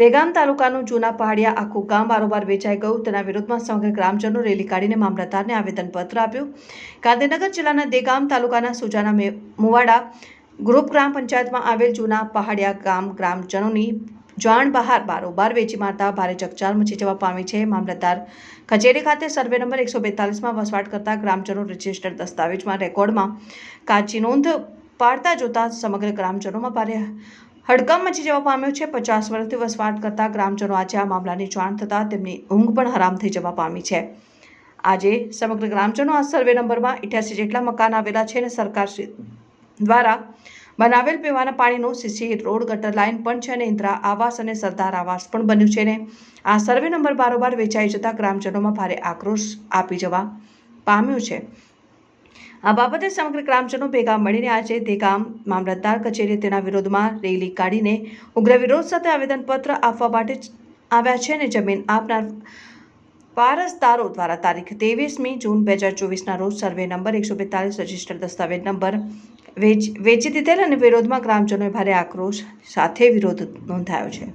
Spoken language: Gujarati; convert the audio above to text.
દેગામ તાલુકાનું જૂના પહાડિયા આખું ગામ બારોબાર વેચાઈ ગયું. તેના વિરોધમાં સમગ્ર ગ્રામજનો રેલી કાઢીને મામલતદારને આવેદનપત્ર આપ્યું. ગાંધીનગર જિલ્લાના દેગામ તાલુકાના સુજાના મુવાડા ગ્રુપ ગ્રામ પંચાયતમાં આવેલ જૂના પહાડિયા ગામ ગ્રામજનોની જાણ બહાર બારોબાર વેચી મારતા ભારે ચકચાર મચી જવા પામી છે. મામલતદાર કચેરી ખાતે સર્વે નંબર એકસો બેતાલીસમાં વસવાટ કરતા ગ્રામજનો રજિસ્ટર દસ્તાવેજમાં રેકોર્ડમાં કાચી નોંધ પાડતા જોતા સમગ્ર ગ્રામજનોમાં ભારે હડકંપ મચી જવા પામ્યો છે. પચાસ વર્ષથી વસવાટ કરતા ગ્રામજનો આજે આ મામલાની જાણ થતાં તેમની ઊંઘ પણ હરામ થઈ જવા પામી છે. આજે સમગ્ર ગ્રામજનો આ સર્વે નંબરમાં ઇઠ્યાસી જેટલા મકાન આવેલા છે અને સરકાર દ્વારા બનાવેલ પીવાના પાણીનું સીસી રોડ, ગટર લાઇન પણ છે અને ઇન્દ્રા આવાસ અને સરદાર આવાસ પણ બન્યું છે ને આ સર્વે નંબર બારોબાર વેચાઈ જતાં ગ્રામજનોમાં ભારે આક્રોશ આપી જવા પામ્યો છે. આ બાબતે સમગ્ર ગ્રામજનો ભેગા મળીને આજે દેગામ મામલતદાર કચેરી તેના વિરોધમાં રેલી કાઢીને ઉગ્ર વિરોધ સાથે આવેદનપત્ર આપવા માટે આવ્યા છે અને જમીન આપનાર વારસદારો દ્વારા તારીખ ત્રેવીસમી જૂન બે હજાર ચોવીસના રોજ સર્વે નંબર એકસો બેતાલીસ રજિસ્ટર દસ્તાવેજ નંબર વેચ, વેચી દીધેલ અને વિરોધમાં ગ્રામજનોએ ભારે આક્રોશ સાથે વિરોધ નોંધાયો છે.